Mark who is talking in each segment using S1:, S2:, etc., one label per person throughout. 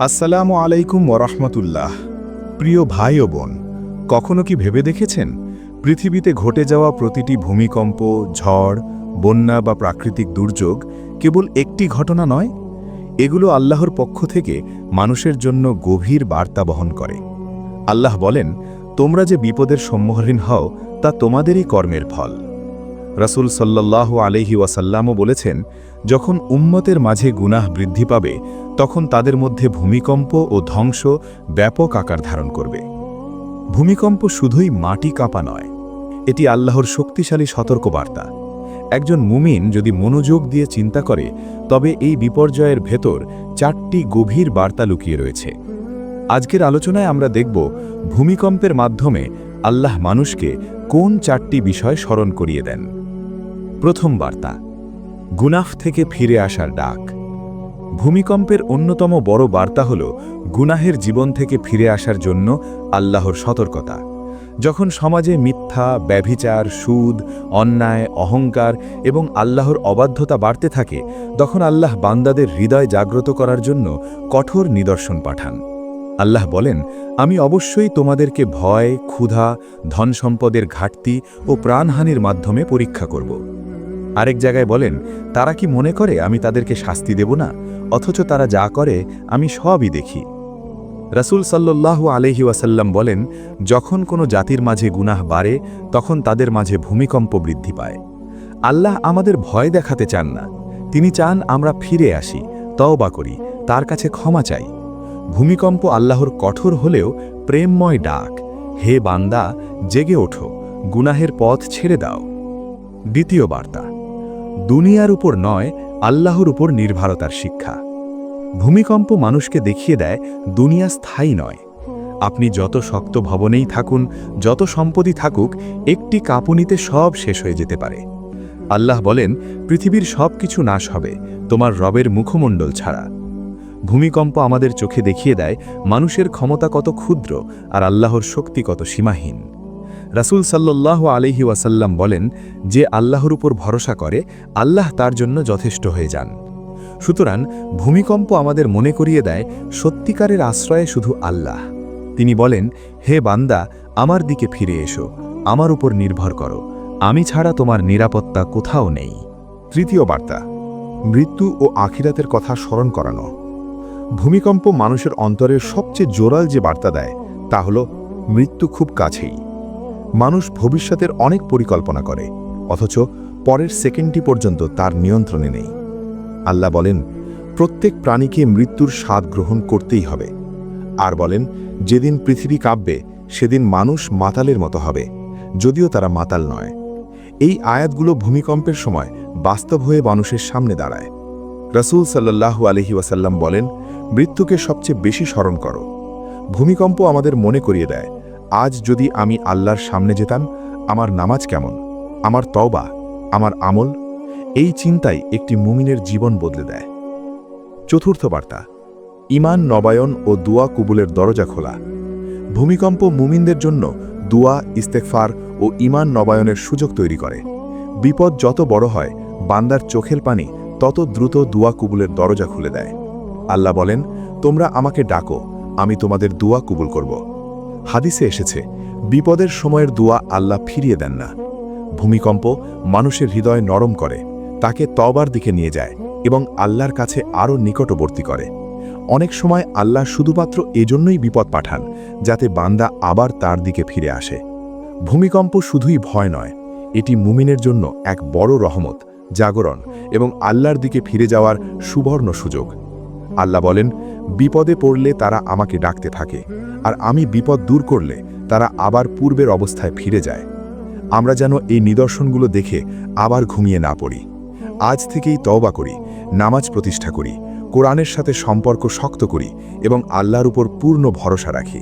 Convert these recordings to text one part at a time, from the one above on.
S1: আসসালামু আলাইকুম ওরহমতুল্লাহ। প্রিয় ভাই ও বোন, কখনো কি ভেবে দেখেছেন? পৃথিবীতে ঘটে যাওয়া প্রতিটি ভূমিকম্প, ঝড়, বন্যা বা প্রাকৃতিক দুর্যোগ কেবল একটি ঘটনা নয়, এগুলো আল্লাহর পক্ষ থেকে মানুষের জন্য গভীর বার্তা বহন করে। আল্লাহ বলেন, তোমরা যে বিপদের সম্মুখীন হও, তা তোমাদেরই কর্মের ফল। রাসূল সাল্লাহ আলহি ওয়াসাল্লামও বলেছেন, যখন উম্মতের মাঝে গুনাহ বৃদ্ধি পাবে, তখন তাদের মধ্যে ভূমিকম্প ও ধ্বংস ব্যাপক আকার ধারণ করবে। ভূমিকম্প শুধুই মাটি কাঁপা নয়, এটি আল্লাহর শক্তিশালী সতর্কবার্তা। একজন মুমিন যদি মনোযোগ দিয়ে চিন্তা করে, তবে এই বিপর্যয়ের ভেতর চারটি গভীর বার্তা লুকিয়ে রয়েছে। আজকের আলোচনায় আমরা দেখব ভূমিকম্পের মাধ্যমে আল্লাহ মানুষকে কোন চারটি বিষয় স্মরণ করিয়ে দেন। প্রথম বার্তা। গুনাফ থেকে ফিরে আসার ডাক। ভূমিকম্পের অন্যতম বড় বার্তা হল, গুনাহের জীবন থেকে ফিরে আসার জন্য আল্লাহর সতর্কতা। যখন সমাজে মিথ্যা, ব্যভিচার, সুদ, অন্যায়, অহংকার এবং আল্লাহর অবাধ্যতা বাড়তে থাকে, তখন আল্লাহ বান্দাদের হৃদয় জাগ্রত করার জন্য কঠোর নিদর্শন পাঠান। আল্লাহ বলেন, আমি অবশ্যই তোমাদেরকে ভয়, ক্ষুধা ধন সম্পদের ঘাটতি ও প্রাণহানির মাধ্যমে পরীক্ষা করব। আরেক জায়গায় বলেন, তারা কি মনে করে আমি তাদেরকে শাস্তি দেব না? অথচ তারা যা করে, আমি সবই দেখি। রাসূল সাল্লাহ আলহি ওয়াসাল্লাম বলেন, যখন কোনো জাতির মাঝে গুনাহ বাড়ে, তখন তাদের মাঝে ভূমিকম্প বৃদ্ধি পায়। আল্লাহ আমাদের ভয় দেখাতে চান না। তিনি চান আমরা ফিরে আসি, তওবা করি, তার কাছে ক্ষমা চাই। ভূমিকম্প আল্লাহর কঠোর হলেও প্রেমময় ডাক, হে বান্দা, জেগে ওঠো, গুনাহের পথ ছেড়ে দাও। দ্বিতীয় বার্তা, দুনিয়ার উপর নয়, আল্লাহর উপর নির্ভরতার শিক্ষা। ভূমিকম্প মানুষকে দেখিয়ে দেয়, দুনিয়া স্থায়ী নয়। আপনি যত শক্ত ভবনেই থাকুন, যত সম্পত্তি থাকুক, একটি কাঁপুনিতে সব শেষ হয়ে যেতে পারে। আল্লাহ বলেন, পৃথিবীর সব কিছু নাশ হবে, তোমার রবের মুখমণ্ডল ছাড়া। ভূমিকম্প আমাদের চোখে দেখিয়ে দেয় মানুষের ক্ষমতা কত ক্ষুদ্র আর আল্লাহর শক্তি কত সীমাহীন। রাসূল সাল্লাহ আলহি ওয়াসাল্লাম বলেন, যে আল্লাহর উপর ভরসা করে, আল্লাহ তার জন্য যথেষ্ট হয়ে যান। সুতরাং ভূমিকম্প আমাদের মনে করিয়ে দেয় সত্যিকারের আশ্রয়ে শুধু আল্লাহ। তিনি বলেন, হে বান্দা, আমার দিকে ফিরে এসো, আমার উপর নির্ভর করো। আমি ছাড়া তোমার নিরাপত্তা কোথাও নেই। তৃতীয় বার্তা, মৃত্যু ও আখিরাতের কথা স্মরণ করানো। ভূমিকম্প মানুষের অন্তরের সবচেয়ে জোরাল যে বার্তা দেয়, তা হল, মৃত্যু খুব কাছেই। মানুষ ভবিষ্যতের অনেক পরিকল্পনা করে, অথচ পরের সেকেন্ডটি পর্যন্ত তার নিয়ন্ত্রণে নেই। আল্লাহ বলেন, প্রত্যেক প্রাণীকে মৃত্যুর স্বাদ গ্রহণ করতেই হবে। আর বলেন, যেদিন পৃথিবী কাঁপবে, সেদিন মানুষ মাতালের মতো হবে, যদিও তারা মাতাল নয়। এই আয়াতগুলো ভূমিকম্পের সময় বাস্তব হয়ে মানুষের সামনে দাঁড়ায়। রসুল সাল্লাহু আলহি ওয়াসাল্লাম বলেন, মৃত্যুকে সবচেয়ে বেশি স্মরণ করো। ভূমিকম্প আমাদের মনে করিয়ে দেয়। আজ যদি আমি আল্লাহর সামনে যেতাম, আমার নামাজ কেমন? আমার তওবা? আমার আমল? এই চিন্তাই একটি মুমিনের জীবন বদলে দেয়। চতুর্থ বার্তা ইমান নবায়ন ও দুয়া কুবুলের দরজা খোলা। ভূমিকম্প মুমিনদের জন্য দুয়া ইস্তেকফার ও ইমান নবায়নের সুযোগ তৈরি করে। বিপদ যত বড় হয়, বান্দার চোখের পানি তত দ্রুত দুয়া কুবুলের দরজা খুলে দেয়। আল্লাহ বলেন, তোমরা আমাকে ডাকো, আমি তোমাদের দুয়া কুবুল করব। হাদিসে এসেছে, বিপদের সময়ের দুয়া আল্লাহ ফিরিয়ে দেন না। ভূমিকম্প মানুষের হৃদয় নরম করে, তাকে তবার দিকে নিয়ে যায় এবং আল্লাহর কাছে আরও নিকটবর্তী করে। অনেক সময় আল্লাহ শুধুমাত্র এজন্যই বিপদ পাঠান, যাতে বান্দা আবার তার দিকে ফিরে আসে। ভূমিকম্প শুধুই ভয় নয়, এটি মুমিনের জন্য এক বড় রহমত। জাগরণ এবং আল্লাহর দিকে ফিরে যাওয়ার সুবর্ণ সুযোগ। আল্লাহ বলেন, বিপদে পড়লে তারা আমাকে ডাকতে থাকে, আর আমি বিপদ দূর করলে তারা আবার পূর্বের অবস্থায় ফিরে যায়। আমরা যেন এই নিদর্শনগুলো দেখে আবার ঘুমিয়ে না পড়ি। আজ থেকেই তওবা করি, নামাজ প্রতিষ্ঠা করি, কোরআনের সাথে সম্পর্ক শক্ত করি এবং আল্লাহর উপর পূর্ণ ভরসা রাখি।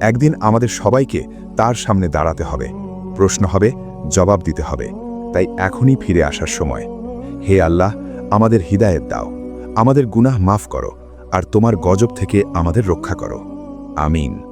S1: একদিন আমাদের সবাইকে তার সামনে দাঁড়াতে হবে। প্রশ্ন হবে, জবাব দিতে হবে। তাই এখনই ফিরে আসার সময়। হে আল্লাহ, আমাদের হৃদায়ত দাও। আমাদের গুনাহ মাফ করো, আর তোমার গজব থেকে আমাদের রক্ষা করো। আমিন।